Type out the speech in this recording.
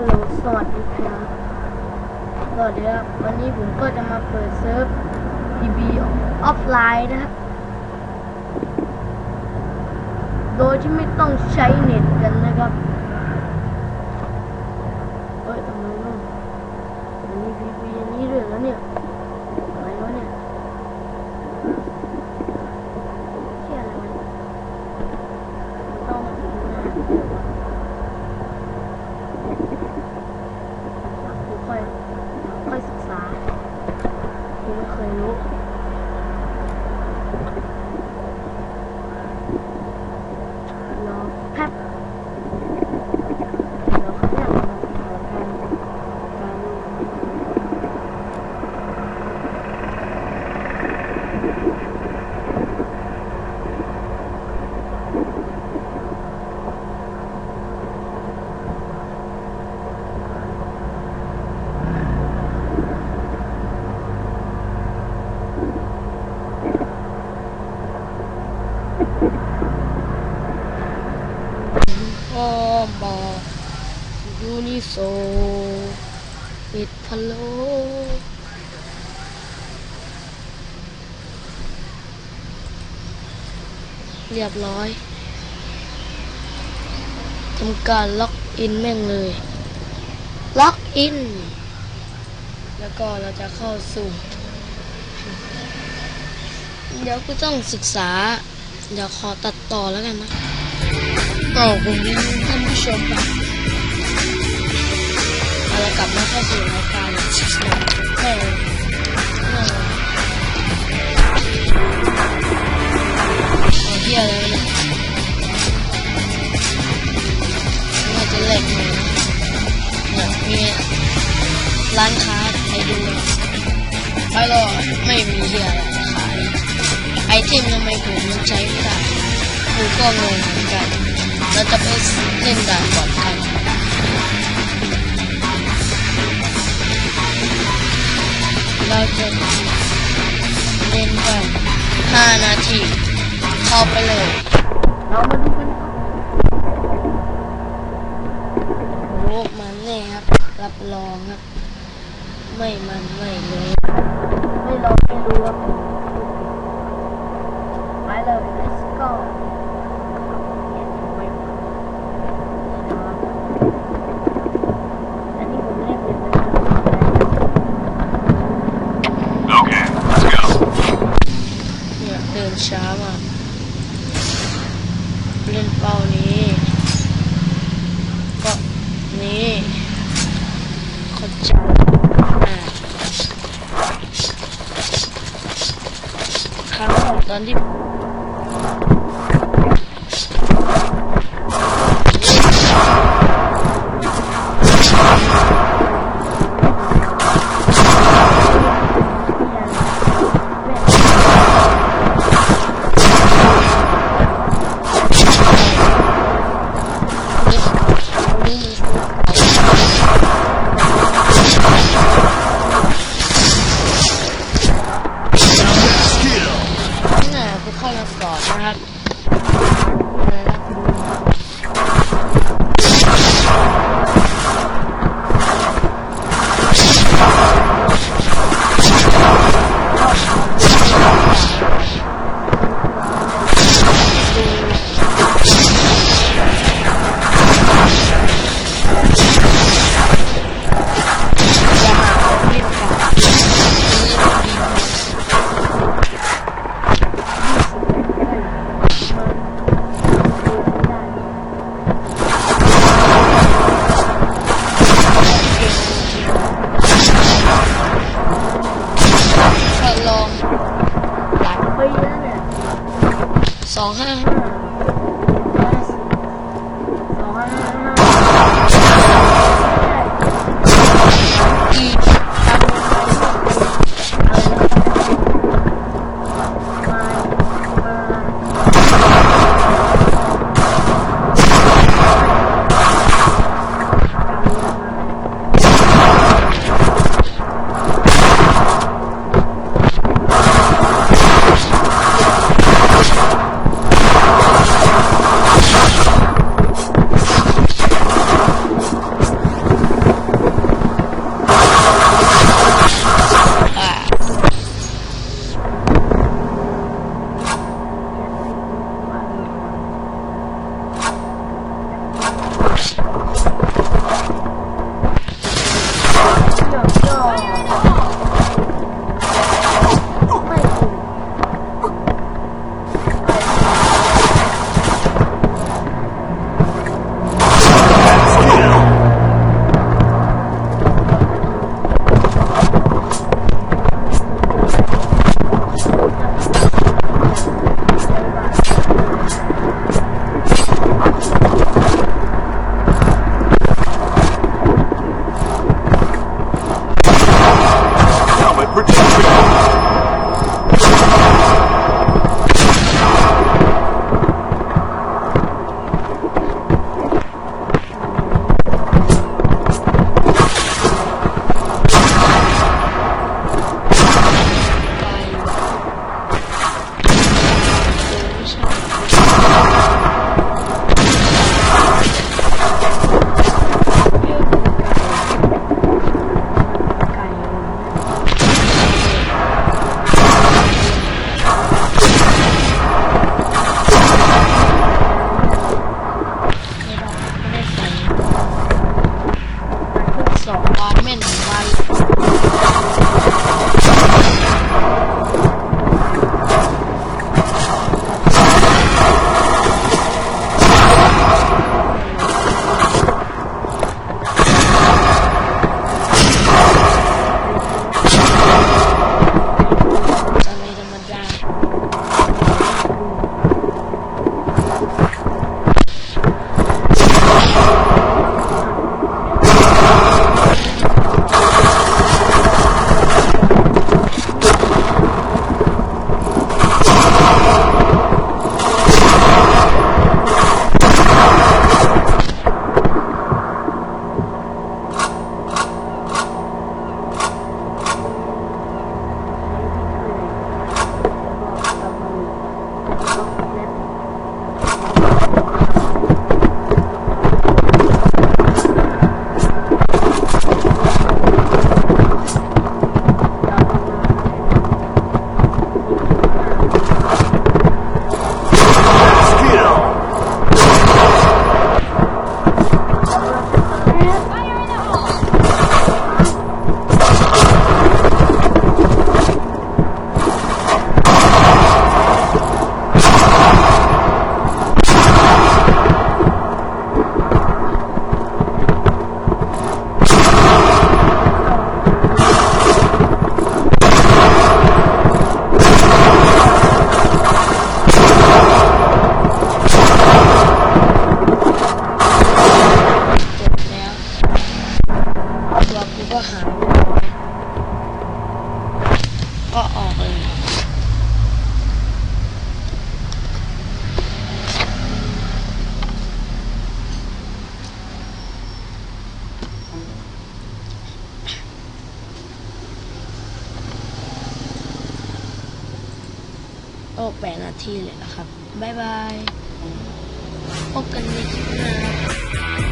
ฮัลโหลสวัสดีครับสวัสดีครับ วันนี้ผมก็จะมาเปิดเซิร์ฟ PB ออฟไลน์นะครับ โดยที่ไม่ต้องใช้เน็ตกันนะครับเอ้ยทำไมนู่นมันมี PB อันนี้ด้วยแล้วเนี่ย อะไรวะเนี่ยเชี่ยอะไรวะเนี่ยมันต้องมาดูหน้าเดี๋ยววะ กู ค่อยค่อยศึกษากูไม่เคยรู้อแป๊บเดี๋ยวเขาเนี่ยมาขอการการ พ่อบอกยูนิ โซปิดพะโลเรียบร้อยทำการล็อกอินแม่งเลย ล็อกอิน แล้วก็เราจะเข้าสู่ เดี๋ยวกูต้องศึกษา เดี๋ยวขอตัดต่อแล้วกันนะก็คุณท่านผู้ชมครับ เราจะกลับมาเข้าสู่รายการแม่แม่เอาเที่ยอะไรเนี่ยน่าจะเล็กหน่อยนะเนี่ยมีร้านค้าให้ดูไปรอไม่มีเที่ยอะไรขายไอเทมทำไมผมยังใช้ไม่ได้กูก็งงเหมือนกันเราจะไปเล่นด่านก่อนกัน เราจะเล่นกัน5นาที เข้าไปเลย เรามาดูกันรับโอ้มันแน่ครับ รับรองครับ ไม่มันไม่รู้ไม่ลองไม่รู้ครับไปเลย let's go อันนี้ผมเล่นเป็นนะครับ Okay, let's go. เนี่ยเดินช้ามากเล่นเป้านี้ก็นี้เข้าใจอ่า ครั้งแรกตอนที่ สอ Thanks. 8 นาทีเลยนะครับ บ๊ายบาย พบกันในคลิปหน้า